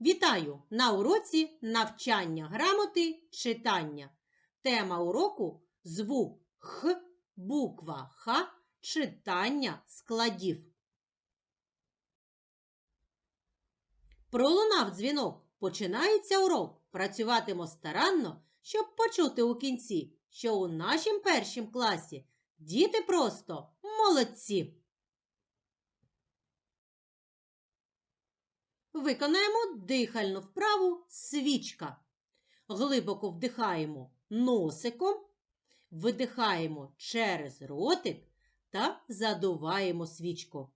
Вітаю на уроці навчання грамоти читання. Тема уроку звук Х, буква Х, читання складів. Пролунав дзвінок. Починається урок. Працюватимо старанно, щоб почути у кінці, що у нашім першім класі діти просто молодці. Виконаємо дихальну вправу свічка. Глибоко вдихаємо носиком, видихаємо через ротик та задуваємо свічку.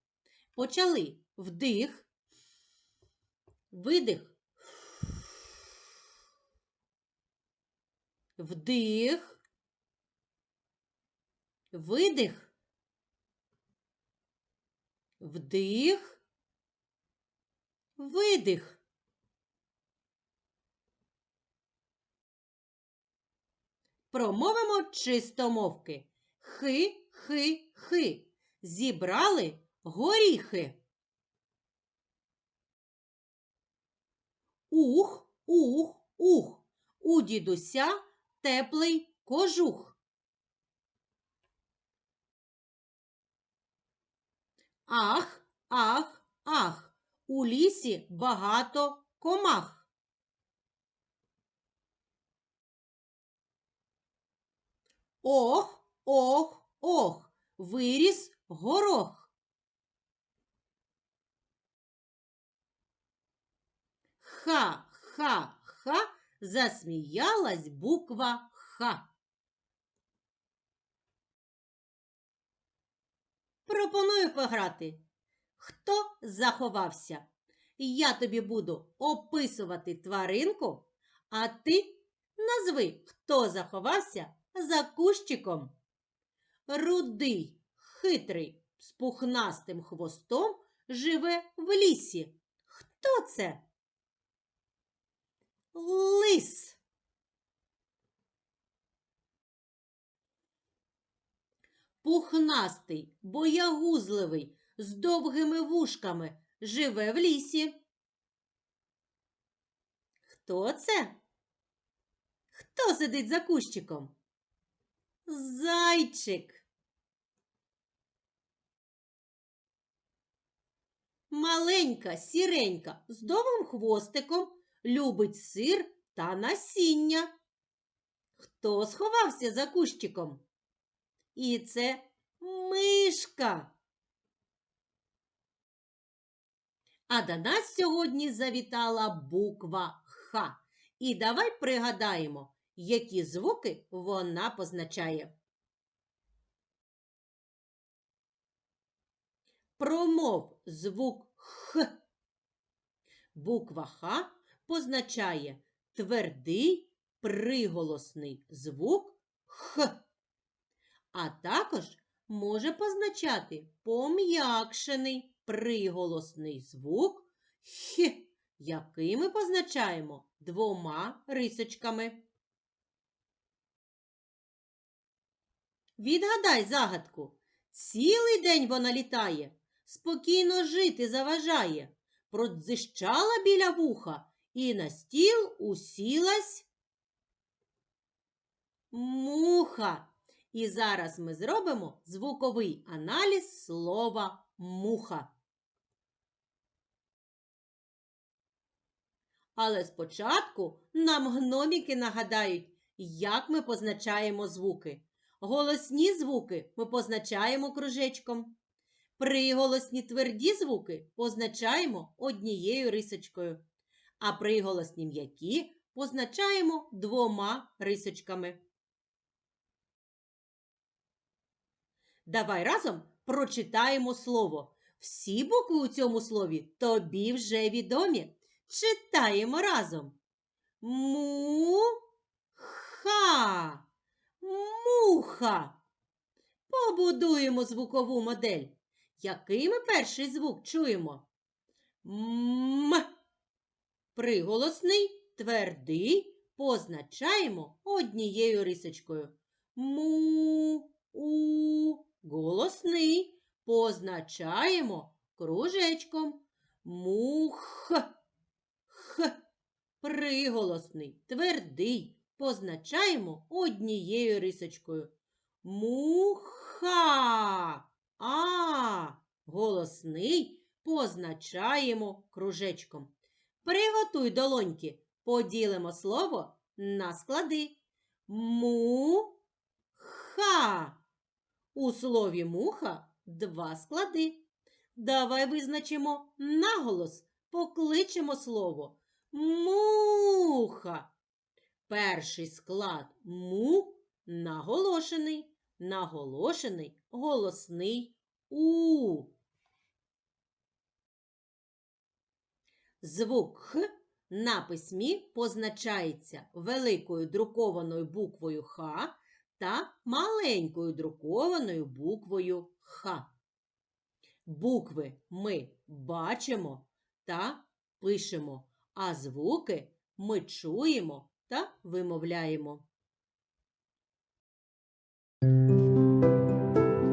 Почали вдих, видих, вдих, видих, вдих. Видих. Промовимо чистомовки. Хи, хи, хи. Зібрали горіхи. Ух, ух, ух. У дідуся теплий кожух. Ах, ах, ах. У лісі багато комах. Ох, ох, ох, виріс горох. Ха, ха, ха, засміялась буква Х. Пропоную пограти. Хто заховався? Я тобі буду описувати тваринку, а ти назви, хто заховався за кущиком. Рудий, хитрий, з пухнастим хвостом живе в лісі. Хто це? Лис. Пухнастий, боягузливий, з довгими вушками живе в лісі. Хто це? Хто сидить за кущиком? Зайчик. Маленька, сіренька, з довгим хвостиком любить сир та насіння. Хто сховався за кущиком? І це мишка. А до нас сьогодні завітала буква Х. І давай пригадаємо, які звуки вона позначає. Промов звук Х. Буква Х позначає твердий приголосний звук Х, а також може позначати пом'якшений приголосний звук Х, який ми позначаємо двома рисочками. Відгадай загадку. Цілий день вона літає, спокійно жити заважає, продзищала біля вуха і на стіл усілась муха. І зараз ми зробимо звуковий аналіз слова муха. Але спочатку нам гноміки нагадають, як ми позначаємо звуки. Голосні звуки ми позначаємо кружечком. Приголосні тверді звуки позначаємо однією рисочкою, а приголосні м'які позначаємо двома рисочками. Давай разом прочитаємо слово. Всі букви у цьому слові тобі вже відомі. Читаємо разом. Му-ха. Муха. Побудуємо звукову модель. Який ми перший звук чуємо? М. Приголосний, твердий позначаємо однією рисочкою. Му, у, голосний позначаємо кружечком. Мух. Приголосний, твердий позначаємо однією рисочкою. Муха. А. Голосний позначаємо кружечком. Приготуй долоньки. Поділимо слово на склади. Му-ха. У слові муха два склади. Давай визначимо наголос, покличемо слово муха. Перший склад му наголошений, наголошений голосний у. Звук Х на письмі позначається великою друкованою буквою Х та маленькою друкованою буквою Х. Букви ми бачимо та пишемо, а звуки ми чуємо та вимовляємо.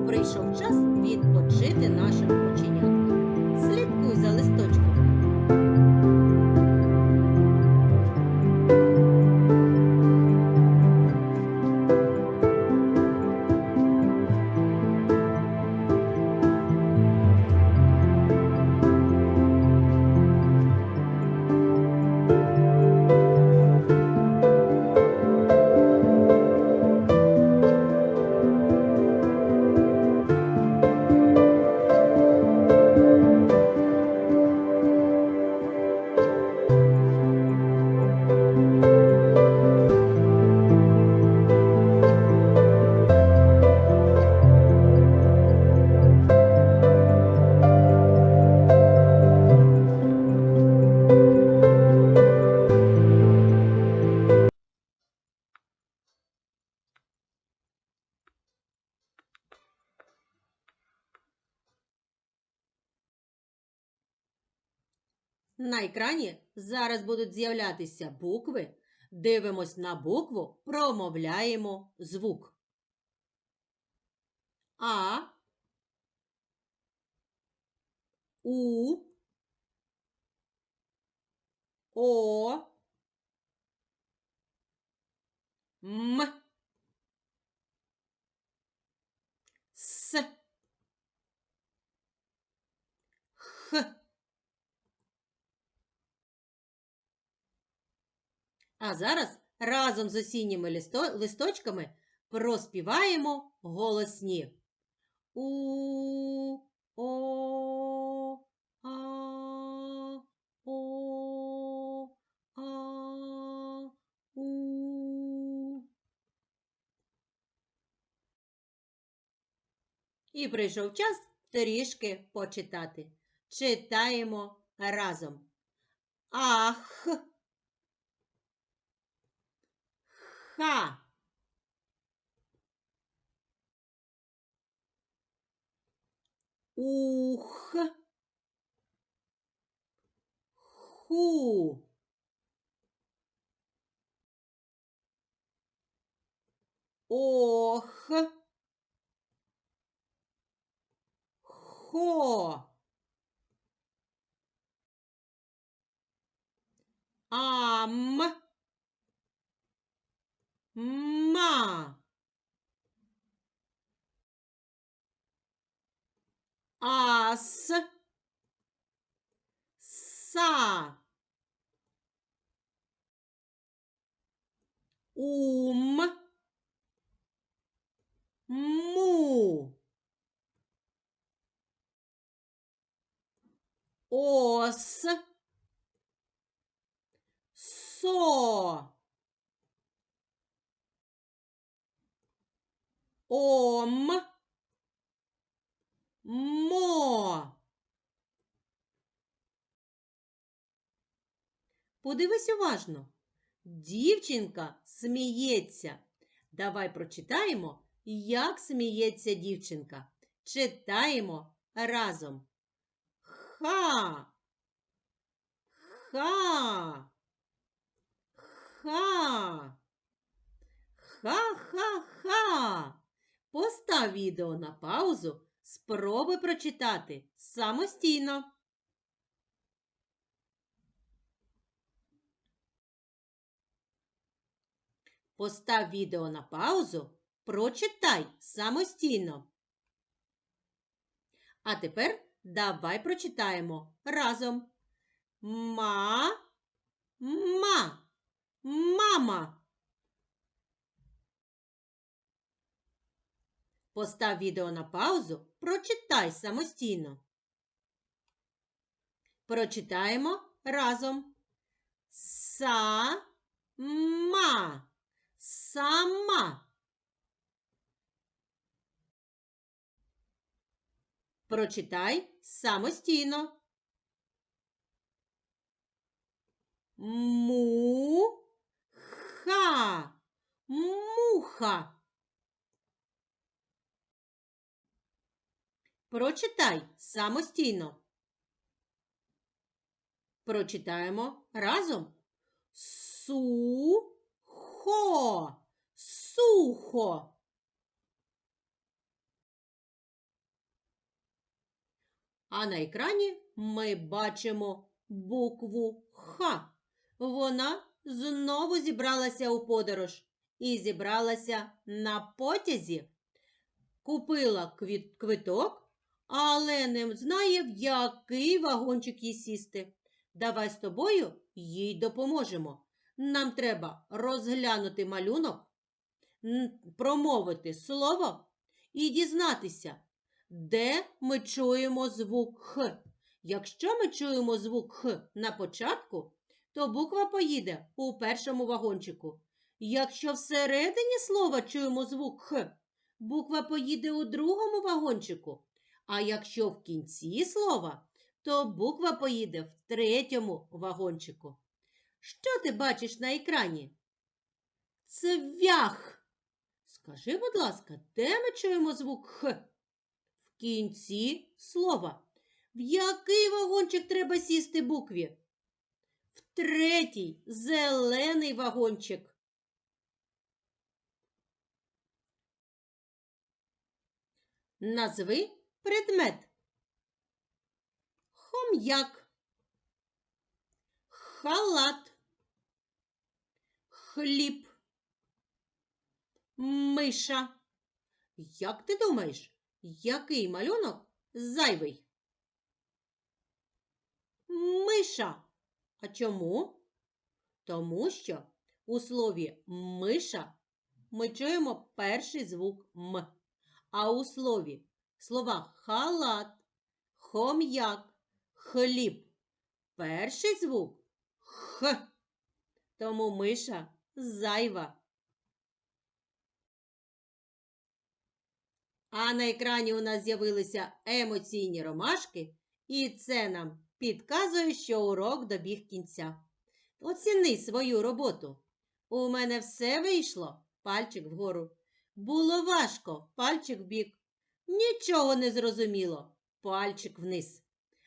Прийшов час відпочити нашим екрані зараз будуть з'являтися букви. Дивимось на букву, промовляємо звук. А. У. О. М. С. Х. А зараз разом з осінніми листо- листочками проспіваємо голосні. У, о, а, о, а, у. І прийшов час трішки почитати. Читаємо разом. Ах. Ха. Ух. Ху. Ох. Хо. Ам. ma. As. Sa. Um. Mu. Os. So Ом. Мо. Подивись уважно. Дівчинка сміється. Давай прочитаємо, як сміється дівчинка. Читаємо разом. Ха. Ха. Ха. Ха-ха-ха. Постав відео на паузу. Спробуй прочитати самостійно. Постав відео на паузу. Прочитай самостійно. А тепер давай прочитаємо разом. Ма Постав відео на паузу, прочитай самостійно. Прочитаємо разом. Са, ма, сама. Прочитай самостійно. Му, ха, муха. Прочитай самостійно. Прочитаємо разом. Су-хо. Сухо. А на екрані ми бачимо букву Х. Вона знову зібралася у подорож і зібралася на потязі. Купила квиток, але не знає, в який вагончик їй сісти. Давай з тобою їй допоможемо. Нам треба розглянути малюнок, промовити слово і дізнатися, де ми чуємо звук Х. Якщо ми чуємо звук Х на початку, то буква поїде у першому вагончику. Якщо всередині слова чуємо звук Х, буква поїде у другому вагончику. А якщо в кінці слова, то буква поїде в третьому вагончику. Що ти бачиш на екрані? Цвях. Скажи, будь ласка, де ми чуємо звук Х? В кінці слова. В який вагончик треба сісти букві? В третій зелений вагончик. Назви предмет. Хом'як. Халат. Хліб. Миша. Як ти думаєш, який малюнок зайвий? Миша. А чому? Тому що у слові миша ми чуємо перший звук М. А у слові слова халат, хом'як, хліб. Перший звук Х. Тому миша зайва. А на екрані у нас з'явилися емоційні ромашки, і це нам підказує, що урок добіг кінця. Оціни свою роботу. У мене все вийшло, пальчик вгору. Було важко, пальчик вбік. Нічого не зрозуміло, пальчик вниз.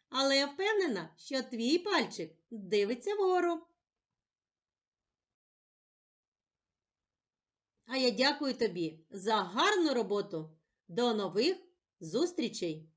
Але я впевнена, що твій пальчик дивиться вгору. А я дякую тобі за гарну роботу. До нових зустрічей!